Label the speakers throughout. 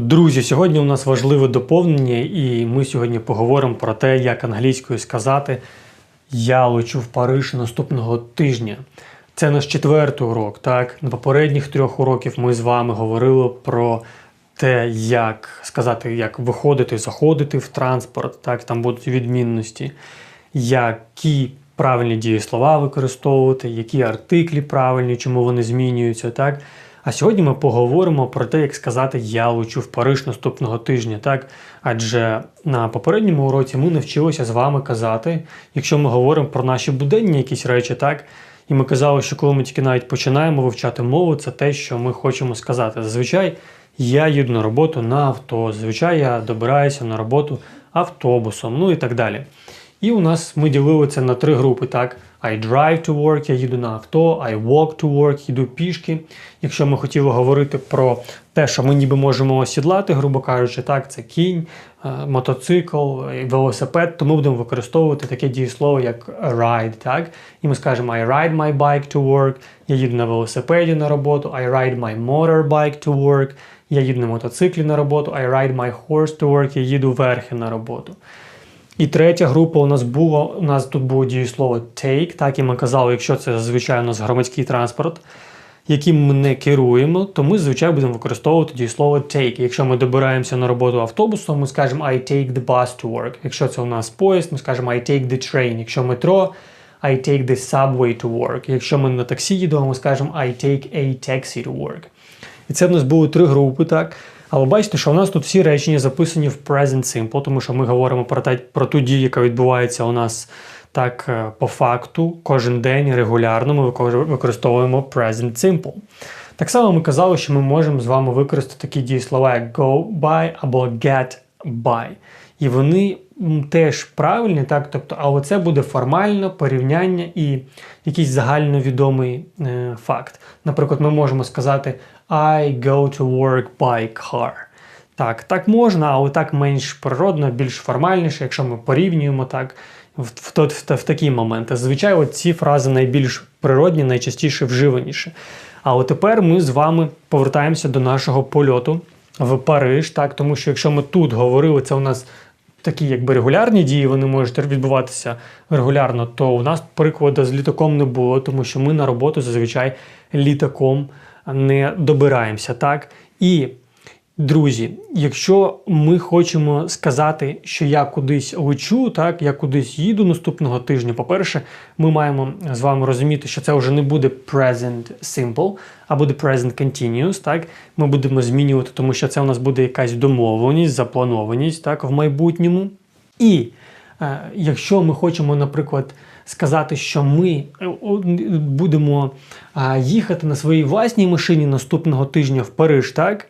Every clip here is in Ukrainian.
Speaker 1: Друзі, сьогодні у нас важливе доповнення, і ми сьогодні поговоримо про те, як англійською сказати Я лечу в Париж наступного тижня. Це наш четвертий урок. Так, на попередніх трьох уроків ми з вами говорили про те, як сказати, як виходити, заходити в транспорт. Так, там будуть відмінності, які правильні дієслова використовувати, які артиклі правильні, чому вони змінюються. Так. А сьогодні ми поговоримо про те, як сказати Я лечу в Париж наступного тижня. Так, адже на попередньому уроці ми навчилися з вами казати, якщо ми говоримо про наші буденні якісь речі, так. І ми казали, що коли ми тільки навіть починаємо вивчати мову, це те, що ми хочемо сказати. Зазвичай я їду на роботу на авто, зазвичай я добираюся на роботу автобусом, ну і так далі. І у нас ми ділили це на три групи. так. I drive to work, я їду на авто, I walk to work, їду пішки. Якщо ми хотіли говорити про те, що ми ніби можемо осідлати, грубо кажучи, так, це кінь, е, мотоцикл, е, велосипед, то ми будемо використовувати таке дієслово, як ride. так. І ми скажемо I ride my bike to work, я їду на велосипеді на роботу, I ride my motorbike to work, я їду на мотоциклі на роботу, I ride my horse to work, я їду верхи на роботу. І третя група у нас була, у нас тут було дієслово take, так і ми казали, якщо це зазвичай у нас громадський транспорт, яким ми не керуємо, то ми звичайно будемо використовувати дієслово take. Якщо ми добираємося на роботу автобусом, ми скажемо I take the bus to work. Якщо це у нас поїзд, ми скажемо I take the train. Якщо метро, I take the subway to work. Якщо ми на таксі їдемо, ми скажемо I take a taxi to work. І це в нас були три групи, так. Але бачите, що у нас тут всі речення записані в present simple, тому що ми говоримо про те, про ту дію, яка відбувається у нас так е, по факту, кожен день регулярно ми використовуємо present simple. Так само ми казали, що ми можемо з вами використати такі дієслова, як go by або get by. І вони теж правильні, так? Тобто, але це буде формально порівняння і якийсь загальновідомий е, факт. Наприклад, ми можемо сказати I go to work by car. Так, так можна, але так менш природно, більш формальніше, якщо ми порівнюємо так в, в, в, в такі моменти. Звичайно, ці фрази найбільш природні, найчастіше вживаніші. Але тепер ми з вами повертаємося до нашого польоту в Париж, так, тому що якщо ми тут говорили, це у нас такі якби регулярні дії, вони можуть відбуватися регулярно, то у нас прикладу з літаком не було, тому що ми на роботу зазвичай літаком не добираємося. так? І Друзі, якщо ми хочемо сказати, що я кудись лечу, так я кудись їду наступного тижня, по-перше, ми маємо з вами розуміти, що це вже не буде present simple, а буде present continuous. Так, ми будемо змінювати, тому що це у нас буде якась домовленість, запланованість так, в майбутньому. І е, якщо ми хочемо, наприклад, сказати, що ми е, будемо їхати на своїй власній машині наступного тижня в Париж, так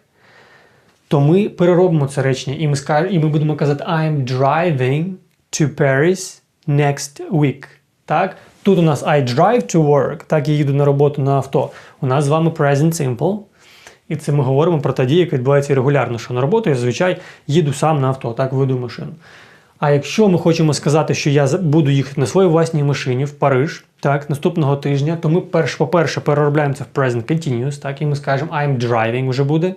Speaker 1: то ми переробимо це речення, і ми скаж... і ми будемо казати I'm driving to Paris next week. Так? Тут у нас I drive to work, так я їду на роботу на авто. У нас з вами present simple. І це ми говоримо про та дія, яка відбувається регулярно, що на роботу я зазвичай їду сам на авто, так веду машину. А якщо ми хочемо сказати, що я буду їхати на своїй власній машині в Париж так, наступного тижня, то ми, перш, по-перше, переробляємо це в present continuous, так, і ми скажемо I'm driving вже буде.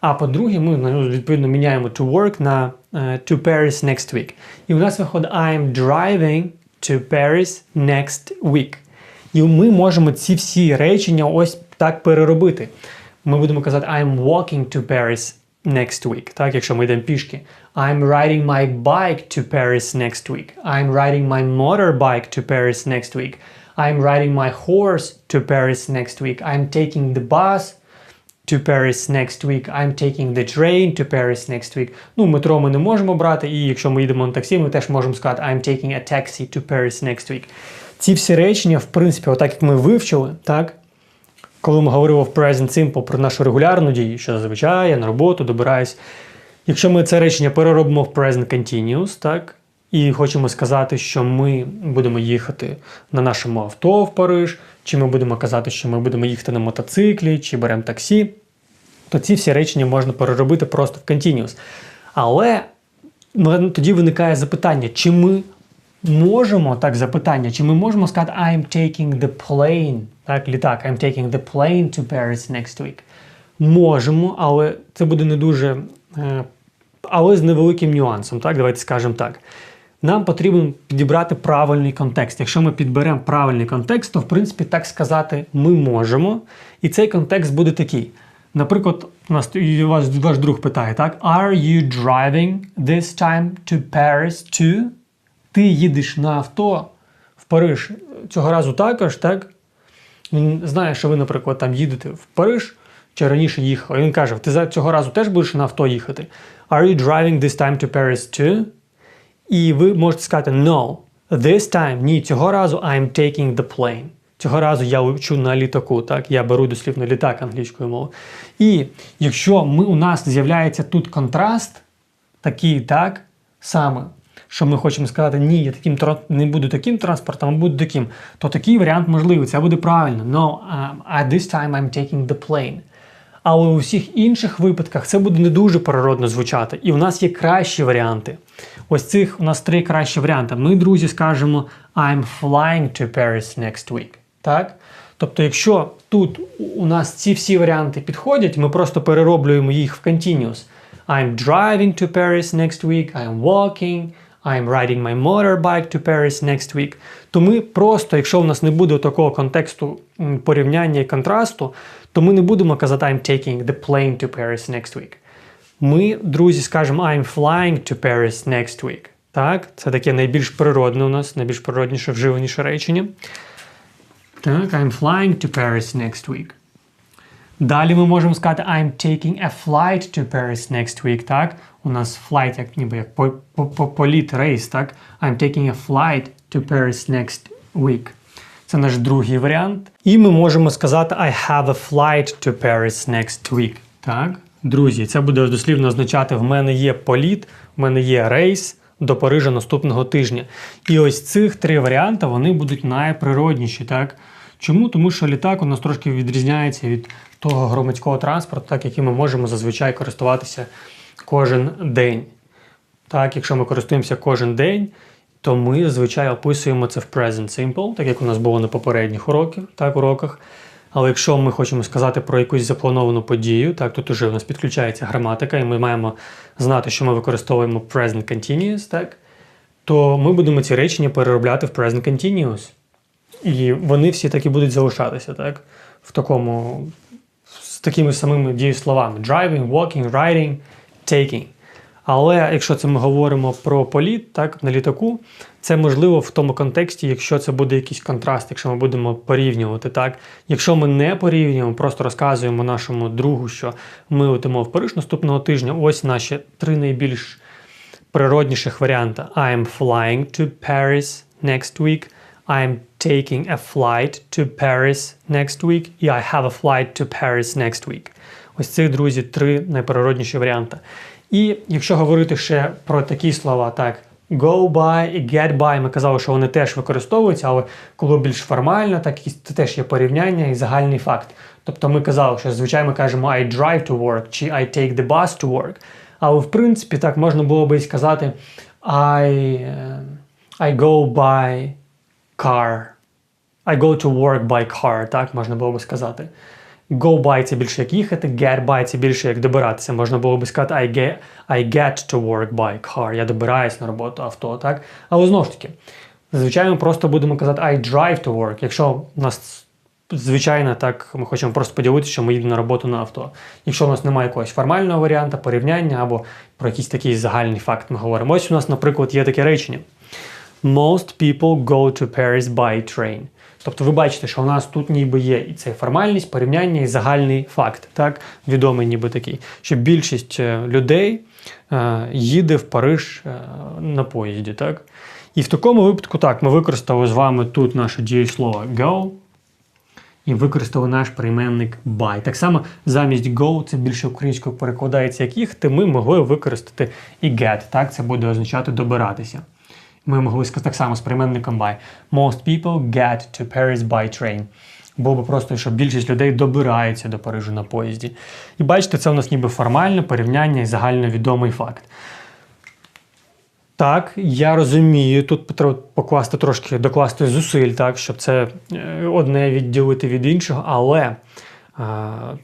Speaker 1: А по-друге, ми ну, відповідно міняємо to work на uh, to Paris next week. І у нас виходить I'm driving to Paris next week. І ми можемо ці всі речення ось так переробити. Ми будемо казати I'm walking to Paris next week. Так, якщо ми йдемо пішки. I'm riding my bike to Paris next week. I'm riding my motorbike to Paris next week. I'm riding my horse to Paris next week. I'm taking the bus to Paris next week. I'm taking the train to Paris next week. Ну, метро ми не можемо брати, і якщо ми їдемо на таксі, ми теж можемо сказати I'm taking a taxi to Paris next week. Ці всі речення, в принципі, отак як ми вивчили, так? Коли ми говорили в Present Simple про нашу регулярну дію, що зазвичай я на роботу добираюсь. Якщо ми це речення переробимо в Present Continuous, так? І хочемо сказати, що ми будемо їхати на нашому авто в Париж, чи ми будемо казати, що ми будемо їхати на мотоциклі, чи беремо таксі, то ці всі речення можна переробити просто в continuous. Але тоді виникає запитання, чи ми можемо так запитання, чи ми можемо сказати I'm taking the plane, так, літак, I'm taking the plane to Paris next week. можемо, але це буде не дуже. е, Але з невеликим нюансом, так? Давайте скажемо так. Нам потрібно підібрати правильний контекст. Якщо ми підберемо правильний контекст, то в принципі так сказати ми можемо. І цей контекст буде такий. Наприклад, у нас ваш, ваш друг питає, так? Are you driving this time to Paris too? Ти їдеш на авто в Париж цього разу також, так? Він знає, що ви, наприклад, там їдете в Париж чи раніше їхав. Він каже: ти цього разу теж будеш на авто їхати. Are you driving this time to Paris too? І ви можете сказати no. This time, ні, цього разу I'm taking the plane. Цього разу я лечу на літаку, так? Я беру дослівно літак англійською мовою. І якщо ми, у нас з'являється тут контраст, такий, так, саме, що ми хочемо сказати, ні, я таким не буду таким транспортом, а буду таким, то такий варіант можливий, це буде правильно. No, um, at this time I'm taking the plane. Але у всіх інших випадках це буде не дуже природно звучати. І у нас є кращі варіанти. Ось цих у нас три кращі варіанти. Ми, друзі, скажемо I'm flying to Paris next week. Так? Тобто, якщо тут у нас ці всі варіанти підходять, ми просто перероблюємо їх в continuous. I'm driving to Paris next week, I'm walking, I'm riding my motorbike to Paris next week. То ми просто, якщо в нас не буде такого контексту порівняння і контрасту, то ми не будемо казати I'm taking the plane to Paris next week. Ми, друзі, скажемо I'm flying to Paris next week. Так, це таке найбільш природне у нас, найбільш природніше, вживаніше речення. Так, I'm flying to Paris next week. Далі ми можемо сказати I'm taking a flight to Paris next week. Так, у нас flight, як ніби як по, по, по, політ, рейс, так? I'm taking a flight to Paris next week. Це наш другий варіант. І ми можемо сказати I have a flight to Paris next week. Так, друзі, це буде дослівно означати: в мене є політ, в мене є рейс до Парижа наступного тижня. І ось цих три варіанти вони будуть найприродніші, так? Чому? Тому що літак у нас трошки відрізняється від того громадського транспорту, так яким ми можемо зазвичай користуватися кожен день. Так, якщо ми користуємося кожен день, то ми зазвичай описуємо це в present simple, так як у нас було на попередніх уроках, так, уроках. Але якщо ми хочемо сказати про якусь заплановану подію, так, тут уже у нас підключається граматика, і ми маємо знати, що ми використовуємо present continuous, так, то ми будемо ці речення переробляти в present continuous. І вони всі так і будуть залишатися, так? В такому, з такими самими дієсловами: driving, walking, riding, taking. Але якщо це ми говоримо про політ, так, на літаку, це можливо в тому контексті, якщо це буде якийсь контраст, якщо ми будемо порівнювати. так. Якщо ми не порівнюємо, просто розказуємо нашому другу, що ми летимо в Париж наступного тижня, ось наші три найбільш природніших варіанти. I'm flying to Paris next week. I'm taking a flight to Paris next week. І I have a flight to Paris next week. Ось цих, друзі, три найприродніші варіанти. І якщо говорити ще про такі слова, так, go by і get by, ми казали, що вони теж використовуються, але коли більш формально, так це теж є порівняння і загальний факт. Тобто ми казали, що звичайно ми кажемо I drive to work чи I take the bus to work. Але в принципі так можна було би і сказати I, е, I go by car. I go to work by car, так можна було би сказати. Go by більше як їхати, get by більше як добиратися. Можна було би сказати I get, I get to work by car. Я добираюсь на роботу авто, так? Але знову ж таки, зазвичай ми просто будемо казати I drive to work. Якщо у нас звичайно так ми хочемо просто поділитися, що ми їдемо на роботу на авто. Якщо у нас немає якогось формального варіанту, порівняння або про якийсь такий загальний факт ми говоримо. Ось у нас, наприклад, є таке речення. Most people go to Paris by train. Тобто ви бачите, що у нас тут ніби є і цей формальність, порівняння і загальний факт, так, відомий ніби такий, що більшість е, людей е, їде в Париж е, на поїзді. так. І в такому випадку так, ми використали з вами тут наше дієслово go і використали наш прийменник by. Так само замість go, це більше українською перекладається як їхати, ми могли використати і get. Так, це буде означати добиратися. Ми могли сказати так само з прийменником by. Most people get to Paris by train. Було би просто, що більшість людей добирається до Парижу на поїзді. І бачите, це у нас ніби формальне порівняння і загальновідомий факт. Так, я розумію, тут потрібно покласти трошки докласти зусиль, так, щоб це е, одне відділити від іншого, але, е,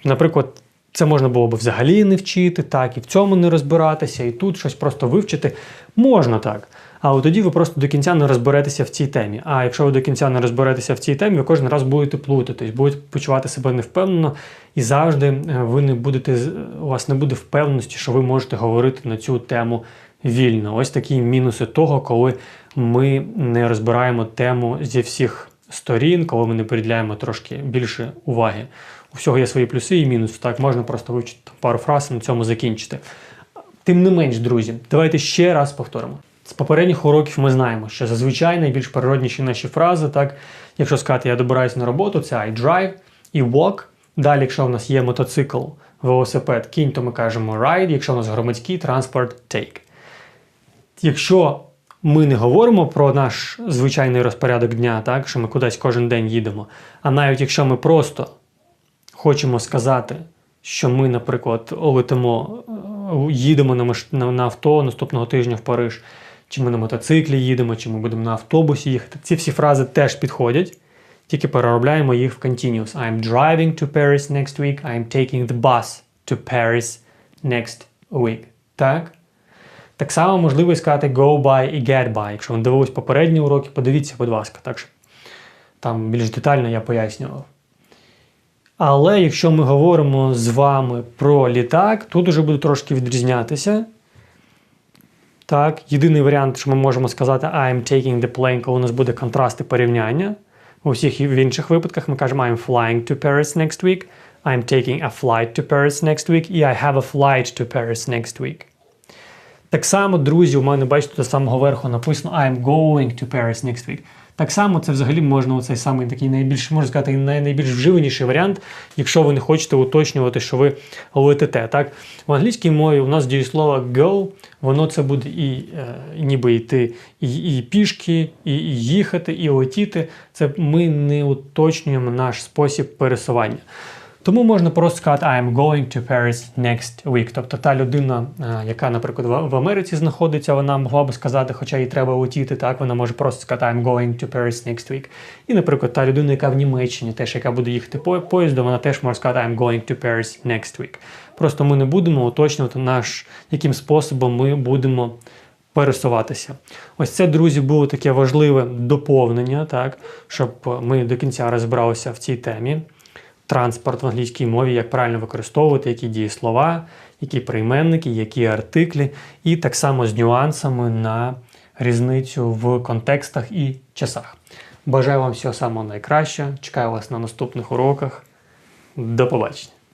Speaker 1: наприклад, Це можна було б взагалі не вчити, так, і в цьому не розбиратися, і тут щось просто вивчити. Можна так. Але тоді ви просто до кінця не розберетеся в цій темі. А якщо ви до кінця не розберетеся в цій темі, ви кожен раз будете плутатись, будете почувати себе невпевнено, і завжди е, ви не будете у вас не буде впевненості, що ви можете говорити на цю тему вільно. Ось такі мінуси того, коли ми не розбираємо тему зі всіх сторін, коли ми не приділяємо трошки більше уваги. У всього є свої плюси і мінуси. Так, можна просто вивчити пару фраз і на цьому закінчити. Тим не менш, друзі, давайте ще раз повторимо. З попередніх уроків ми знаємо, що зазвичай найбільш природніші наші фрази, так, якщо сказати я добираюся на роботу, це I drive і walk. Далі, якщо в нас є мотоцикл, велосипед, кінь, то ми кажемо ride, якщо у нас громадський транспорт take. Якщо ми не говоримо про наш звичайний розпорядок дня, так, що ми кудись кожен день їдемо, а навіть якщо ми просто хочемо сказати, що ми, наприклад, летимо, е, їдемо на авто наступного тижня в Париж, чи ми на мотоциклі їдемо, чи ми будемо на автобусі їхати. Ці всі фрази теж підходять, тільки переробляємо їх в continuous. I'm driving to Paris next week, I'm taking the bus to Paris next week. Так? Так само можливо сказати go by і get by. Якщо ви дивились попередні уроки, подивіться, будь ласка, так що там більш детально я пояснював. Але якщо ми говоримо з вами про літак, тут уже буде трошки відрізнятися. Так, єдиний варіант, що ми можемо сказати I'm taking the plane, коли у нас буде контраст і порівняння. У всіх в інших випадках ми кажемо I'm flying to Paris next week, I'm taking a flight to Paris next week і I have a flight to Paris next week. Так само, друзі, у мене, бачите, до самого верху написано I'm going to Paris next week. Так само це взагалі можна оцей самий такий найбільш, можна сказати, най- найбільш вживаніший варіант, якщо ви не хочете уточнювати, що ви летите. Так? В англійській мові у нас дієслово go, воно це буде і е, ніби йти і, і пішки, і, і їхати, і летіти. Це ми не уточнюємо наш спосіб пересування. Тому можна просто сказати I'm going to Paris next week. Тобто та людина, е, яка, наприклад, в- Америці знаходиться, вона могла би сказати, хоча їй треба летіти, так вона може просто сказати I'm going to Paris next week. І, наприклад, та людина, яка в Німеччині, теж яка буде їхати по- поїздом, вона теж може сказати I'm going to Paris next week. Просто ми не будемо уточнювати наш, яким способом ми будемо пересуватися. Ось це, друзі, було таке важливе доповнення, так, щоб ми до кінця розібралися в цій темі транспорт в англійській мові, як правильно використовувати, які дієслова, які прийменники, які артиклі, і так само з нюансами на різницю в контекстах і часах. Бажаю вам всього самого найкращого. Чекаю вас на наступних уроках. До побачення!